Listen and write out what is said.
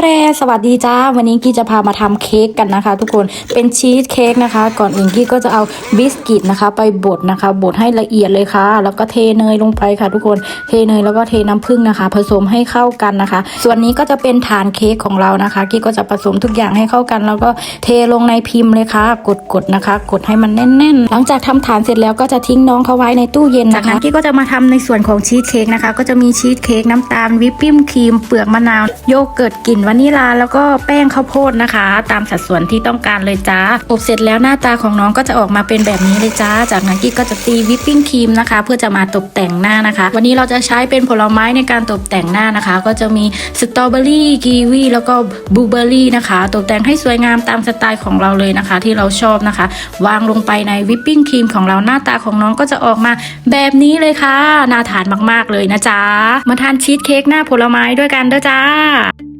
แรสวัสดีจ้า วันนี้กี้จะพามาทำเค้กกันนะคะ ทุกคนเป็นชีสเค้กนะคะ ก่อนอื่นกี้ก็จะเอาบิสกิตนะคะ ไปบดนะคะบดให้ละเอียดเลยค่ะ แล้วก็เทเนยลงไปค่ะ ทุกคนเทเนยแล้วก็เทน้ำผึ้งนะคะ ผสมให้เข้ากันนะคะ ส่วนนี้ก็จะเป็นฐานเค้กของเรานะคะ กี้ก็จะผสมทุกอย่างให้เข้ากัน แล้วก็เทลงในพิมพ์เลยค่ะ กดๆนะคะ กดให้มันแน่น ๆ หลังจากทำฐานเสร็จแล้วก็จะทิ้งน้องเขาไว้ในตู้เย็นนะคะจากนั้นกี้ก็จะมาทำในส่วนของชีสเค้กนะคะ ก็จะมีชีสเค้กน้ำตาลวิปปิ้มครีมเปลือกมะนาวโยเกิร์ตกลิ่นวานิลาแล้วก็แป้งข้าวโพดนะคะ ตามสัดส่วนที่ต้องการเลยจ้าอบเสร็จแล้วหน้าตาของน้องก็จะออกมาเป็นแบบนี้เลยจ้า จากนั้นกี้ก็จะตีวิปปิ้งครีมนะคะ เพื่อจะมาตกแต่งหน้านะคะ วันนี้เราจะใช้เป็นผลไม้ในการตกแต่งหน้านะคะ ก็จะมีสตรอเบอรี่กีวีแล้วก็บลูเบอรี่นะคะ ตกแต่งให้สวยงามตามสไตล์ของเราเลยนะคะ ที่เราชอบนะคะ วางลงไปในวิปปิ้งครีมของเราหน้าตาของน้องก็จะออกมาแบบนี้เลยค่ะน่าทานมากๆเลยนะจ๊ะมาทานชีสเค้กหน้าผลไม้ด้วยกันเด้อจ้า